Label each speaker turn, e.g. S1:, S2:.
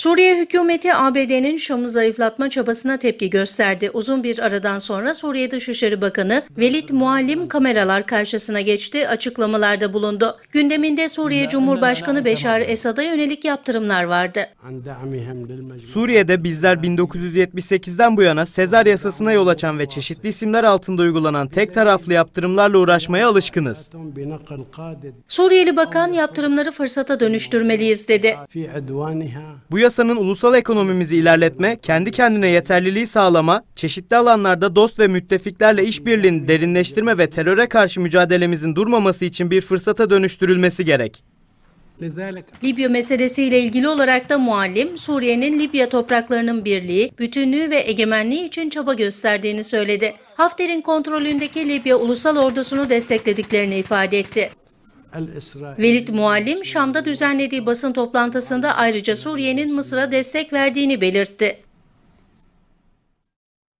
S1: Suriye hükümeti ABD'nin Şam'ı zayıflatma çabasına tepki gösterdi. Uzun bir aradan sonra Suriye Dışişleri Bakanı Velid Muallim kameralar karşısına geçti, açıklamalarda bulundu. Gündeminde Suriye Cumhurbaşkanı Beşar Esad'a yönelik yaptırımlar vardı.
S2: Suriye'de bizler 1978'den bu yana Sezar yasasına yol açan ve çeşitli isimler altında uygulanan tek taraflı yaptırımlarla uğraşmaya alışkınız.
S1: Suriyeli bakan yaptırımları fırsata dönüştürmeliyiz dedi.
S2: Bu piyasanın ulusal ekonomimizi ilerletme, kendi kendine yeterliliği sağlama, çeşitli alanlarda dost ve müttefiklerle işbirliğini derinleştirme ve teröre karşı mücadelemizin durmaması için bir fırsata dönüştürülmesi gerek.
S1: Libya meselesiyle ilgili olarak da muallim, Suriye'nin Libya topraklarının birliği, bütünlüğü ve egemenliği için çaba gösterdiğini söyledi. Hafter'in kontrolündeki Libya Ulusal Ordusu'nu desteklediklerini ifade etti. Velid Muallim Şam'da düzenlediği basın toplantısında ayrıca Suriye'nin Mısır'a destek verdiğini belirtti.